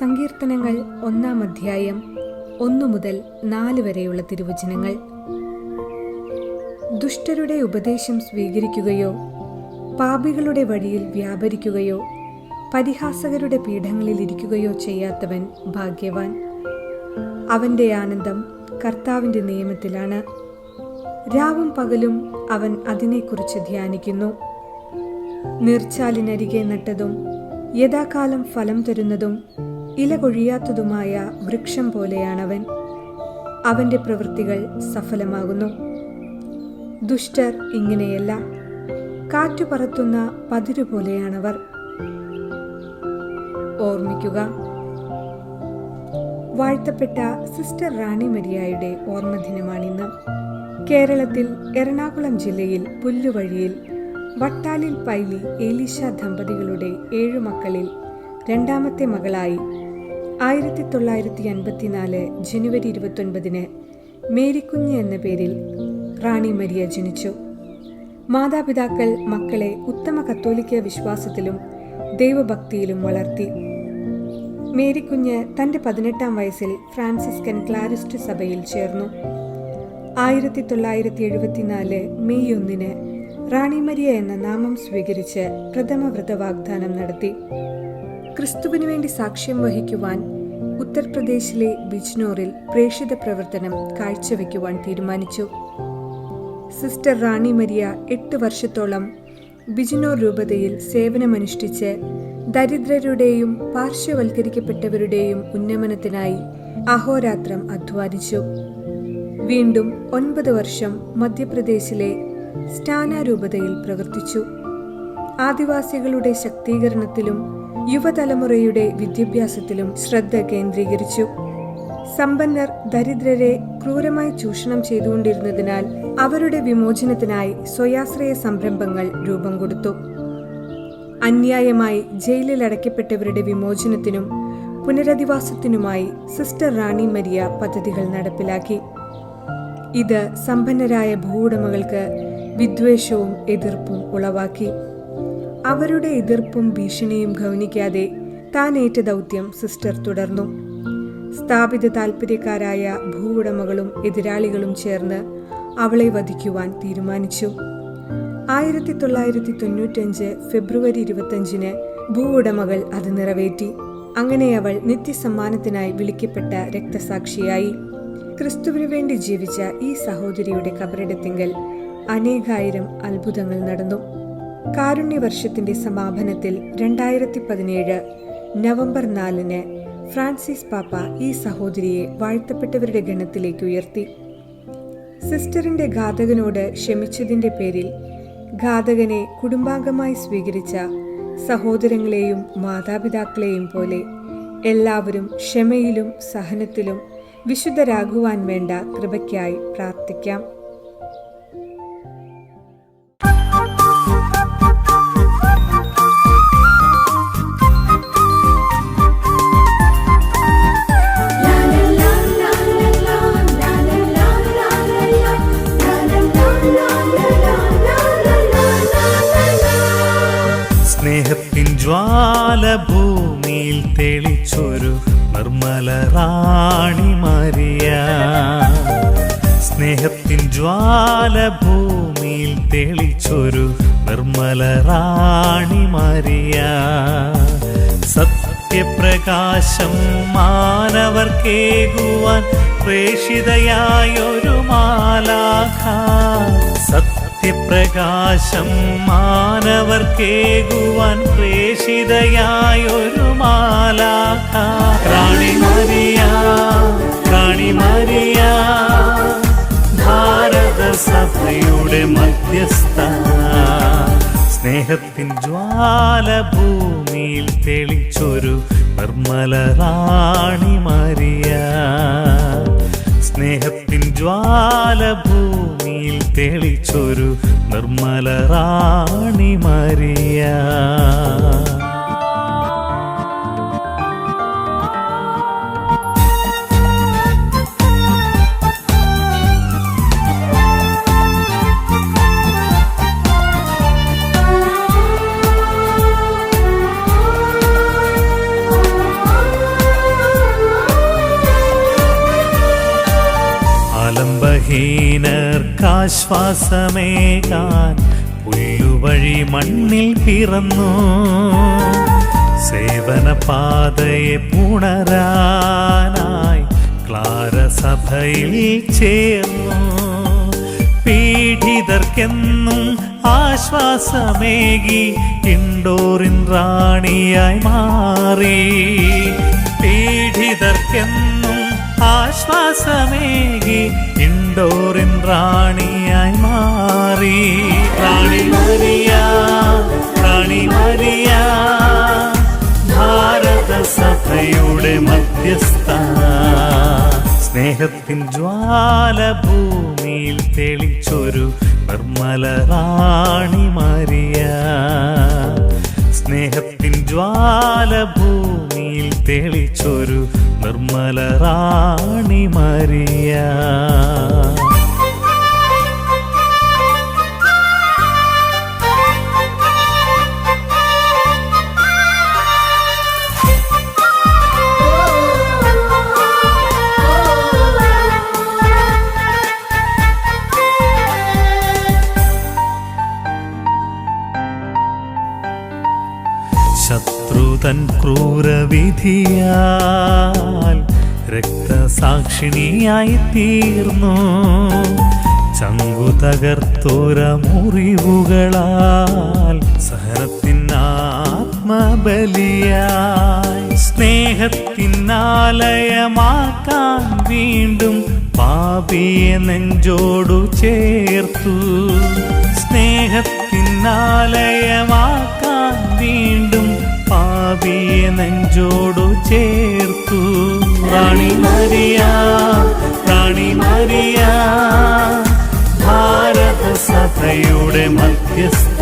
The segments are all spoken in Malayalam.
സങ്കീർത്തനങ്ങൾ ഒന്നാം അധ്യായം ഒന്നു മുതൽ നാല് വരെയുള്ള തിരുവചനങ്ങൾ. ദുഷ്ടരുടെ ഉപദേശം സ്വീകരിക്കുകയോ പാപികളുടെ വഴിയിൽ വ്യാപരിക്കുകയോ പരിഹാസകരുടെ പീഠങ്ങളിൽ ഇരിക്കുകയോ ചെയ്യാത്തവൻ ഭാഗ്യവാൻ. അവന്റെ ആനന്ദം കർത്താവിന്റെ നിയമത്തിലാണ്. രാവും പകലും അവൻ അതിനെക്കുറിച്ച് ധ്യാനിക്കുന്നു. നീർച്ചാലിനരികെ നട്ടതും യഥാകാലം ഫലം തരുന്നതും ഇല കൊഴിയാത്തതുമായ വൃക്ഷം പോലെയാണവൻ. അവന്റെ പ്രവൃത്തികൾ സഫലമാകുന്നു. ദുഷ്ടർ ഇങ്ങനെയല്ല. കാറ്റു പറത്തുന്ന പതിരു പോലെയാണവർ. ഓർമ്മിക്കുക. വാഴ്ത്തപ്പെട്ട സിസ്റ്റർ റാണി മരിയായുടെ ഓർമ്മദിനമാണിന്ന് കേരളത്തിൽ എറണാകുളം ജില്ലയിൽ പുല്ലുവഴിയിൽ വട്ടാലിൽ പൈലി ഏലീഷ ദമ്പതികളുടെ ഏഴു മക്കളിൽ രണ്ടാമത്തെ മകളായി ആയിരത്തി തൊള്ളായിരത്തി അൻപത്തിനാല് ജനുവരി ഇരുപത്തൊൻപതിന് മേരിക്കുഞ്ഞ് എന്ന പേരിൽ റാണി മരിയ ജനിച്ചു. മാതാപിതാക്കൾ മക്കളെ ഉത്തമ കത്തോലിക്ക വിശ്വാസത്തിലും ദൈവഭക്തിയിലും വളർത്തി. മേരിക്കുഞ്ഞ് തന്റെ പതിനെട്ടാം വയസ്സിൽ ഫ്രാൻസിസ്കൻ ക്ലാരിസ്റ്റ് സഭയിൽ ചേർന്നു. ആയിരത്തി തൊള്ളായിരത്തി എഴുപത്തിനാല് മെയ് ഒന്നിന് റാണി മരിയ എന്ന നാമം സ്വീകരിച്ച് പ്രഥമ വ്രതവാഗ്ദാനം നടത്തി. ക്രിസ്തുവിനു വേണ്ടി സാക്ഷ്യം വഹിക്കുവാൻ ഉത്തർപ്രദേശിലെ ബിജ്നോറിൽ പ്രേക്ഷിത പ്രവർത്തനം കാഴ്ചവെക്കുവാൻ തീരുമാനിച്ചു. സിസ്റ്റർ റാണി മരിയ എട്ട് വർഷത്തോളം ബിജ്നോർ രൂപതയിൽ സേവനമനുഷ്ഠിച്ച് ദരിദ്രരുടെയും പാർശ്വവൽക്കരിക്കപ്പെട്ടവരുടെയും ഉന്നമനത്തിനായി അഹോരാത്രം അധ്വാനിച്ചു. വീണ്ടും ഒൻപത് വർഷം മധ്യപ്രദേശിലെ സ്റ്റാന രൂപതയിൽ പ്രവർത്തിച്ചു. ആദിവാസികളുടെ ശക്തീകരണത്തിലും യുവതലമുറയുടെ വിദ്യാഭ്യാസത്തിലും ശ്രദ്ധ കേന്ദ്രീകരിച്ചു. സമ്പന്നർ ദരിദ്രരെ ക്രൂരമായി ചൂഷണം ചെയ്തുകൊണ്ടിരുന്നതിനാൽ അവരുടെ വിമോചനത്തിനായി സ്വയാശ്രയ സംരംഭങ്ങൾ രൂപം കൊടുത്തു. അന്യായമായി ജയിലിൽ അടയ്ക്കപ്പെട്ടവരുടെ വിമോചനത്തിനും പുനരധിവാസത്തിനുമായി സിസ്റ്റർ റാണി മരിയ പദ്ധതികൾ നടപ്പിലാക്കി. ഇത് സമ്പന്നരായ ഭൂവുടമകൾക്ക് വിദ്വേഷവും എതിർപ്പും ഉളവാക്കി. അവരുടെ എതിർപ്പും ഭീഷണിയും ഗൗനിക്കാതെ താൻ ഏറ്റ ദൗത്യം സിസ്റ്റർ തുടർന്നു. സ്ഥാപിത താൽപ്പര്യക്കാരായ ഭൂവുടമകളും എതിരാളികളും ചേർന്ന് അവളെ വധിക്കുവാൻ തീരുമാനിച്ചു. ആയിരത്തി തൊള്ളായിരത്തി തൊണ്ണൂറ്റഞ്ച് ഫെബ്രുവരി ഇരുപത്തഞ്ചിന് ഭൂവുടമകൾ അത് നിറവേറ്റി. അങ്ങനെ അവൾ നിത്യസമ്മാനത്തിനായി വിളിക്കപ്പെട്ട രക്തസാക്ഷിയായി. ക്രിസ്തുവിനു വേണ്ടി ജീവിച്ച ഈ സഹോദരിയുടെ കബറിടത്തിങ്കൽ അനേകായിരം അത്ഭുതങ്ങൾ നടന്നു. കാരുണ്യവർഷത്തിന്റെ സമാപനത്തിൽ രണ്ടായിരത്തി പതിനേഴ് നവംബർ നാലിന് ഫ്രാൻസിസ് പാപ്പ ഈ സഹോദരിയെ വാഴ്ത്തപ്പെട്ടവരുടെ ഗണത്തിലേക്ക് ഉയർത്തി. സിസ്റ്ററിന്റെ ഘാതകനോട് ക്ഷമിച്ചതിന്റെ പേരിൽ ഘാതകനെ കുടുംബാംഗമായി സ്വീകരിച്ച സഹോദരങ്ങളെയും മാതാപിതാക്കളെയും പോലെ എല്ലാവരും ക്ഷമയിലും സഹനത്തിലും വിശുദ്ധരാകുവാൻ വേണ്ട കൃപയ്ക്കായി പ്രാർത്ഥിക്കാം. ജ്വാല ഭൂമിയിൽ തെളിച്ചൊരു നിർമ്മല റാണി മരിയ. സ്നേഹത്തിൻ ജ്വാല ഭൂമിയിൽ തെളിച്ചൊരു നിർമ്മല റാണി മരിയ. സത്യപ്രകാശം മാനവർക്കേകുവാൻ പ്രേഷിതയായൊരു മാലാഖ. സത്യപ്രകാശം മാനവർക്കേകുവാൻ പ്രേഷിതയായൊരു മാലാഖ. റാണി മരിയ റാണി മരിയ ഭാരത സഭയുടെ മധ്യസ്ഥ. സ്നേഹത്തിൻ ജ്വാല ഭൂമിയിൽ തെളിച്ചൊരു നിർമ്മല റാണി മരിയ. സ്നേഹത്തിൻ ജ്വാല ഭൂമിയിൽ തെളിച്ചൊരു നിർമ്മല റാണി മരിയ ബലഹീനർക്കാശ്വാസമേകാൻ പുല്ലുവഴി മണ്ണിൽ പിറന്നു. സേവനപാതയെ പുണരാനായി ക്ലാരസഭയിൽ ചേർന്നു. പീഡിതർക്കെന്നും ആശ്വാസമേകി ഇൻഡോറിൻ റാണിയായി മാറി. പീഡിതർക്കെന്നും ആശ്വാസമേകി ഇൻഡോറിൻ റാണിയായി മാറി. റാണി മരിയ റാണി മരിയ ഭാരത സഭയുടെ മധ്യസ്ഥ. സ്നേഹത്തിൻ ജ്വാല ഭൂമിയിൽ തെളിച്ചൊരു നിർമ്മല റാണി മരിയ. സ്നേഹത്തിൻ ജ്വാല ഭൂമിയിൽ തെളിച്ചൊരു നിർമ്മല റാണി മരിയ. ശത്രുതൻ ക്രൂരവിധിയാൽ രക്തസാക്ഷിണിയായി തീർന്നു ചങ്കു തകർത്തോര മുറിവുകളാൽ സഹനത്തിൻ ആത്മബലിയായി സ്നേഹത്തിനാലയമാക്കാൻ വീണ്ടും പാപിയെ നെഞ്ചോടു ചേർത്തു. സ്നേഹത്തിനാലയമാക്കാൻ വീണ്ടും പാപിയെ നെഞ്ചോടു ചേർത്തു. റാണി മരിയ റാണി മരിയ ഭാരത സഭയുടെ മധ്യസ്ഥ.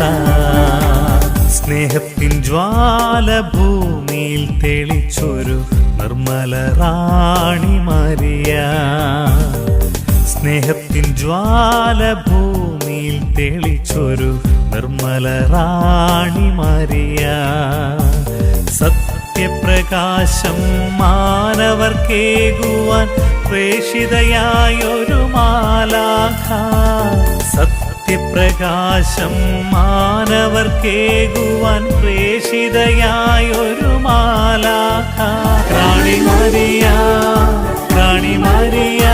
സ്നേഹത്തിൻ ജ്വാല ഭൂമിയിൽ തെളിച്ചൊരു നിർമ്മല റാണി മരിയ. സ്നേഹത്തിൻ ജ്വാല ഭൂമിയിൽ തെളിച്ചൊരു നിർമ്മല റാണി മരിയ. സത്യപ്രകാശം മാനവർക്കേകുവാൻ പ്രേഷിതയായൊരു മാലാഖ. സത്യപ്രകാശം മാനവർക്കേകുവാൻ പ്രേഷിതയായൊരു മാലാഖ. റാണി മരിയ റാണി മരിയ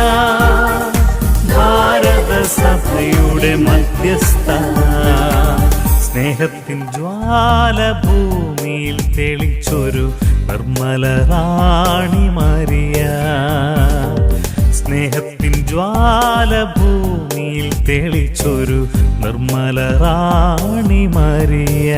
ഭാരത സഭയുടെ മധ്യസ്ഥ സ്നേഹത്തിൻ ജ്വാല ഭൂമിയിൽ തെളിച്ചൊരു നിർമ്മല റാണി മറിയ സ്നേഹത്തിൻ ജ്വാല ഭൂമിയിൽ തെളിച്ചൊരു നിർമ്മല റാണി മറിയ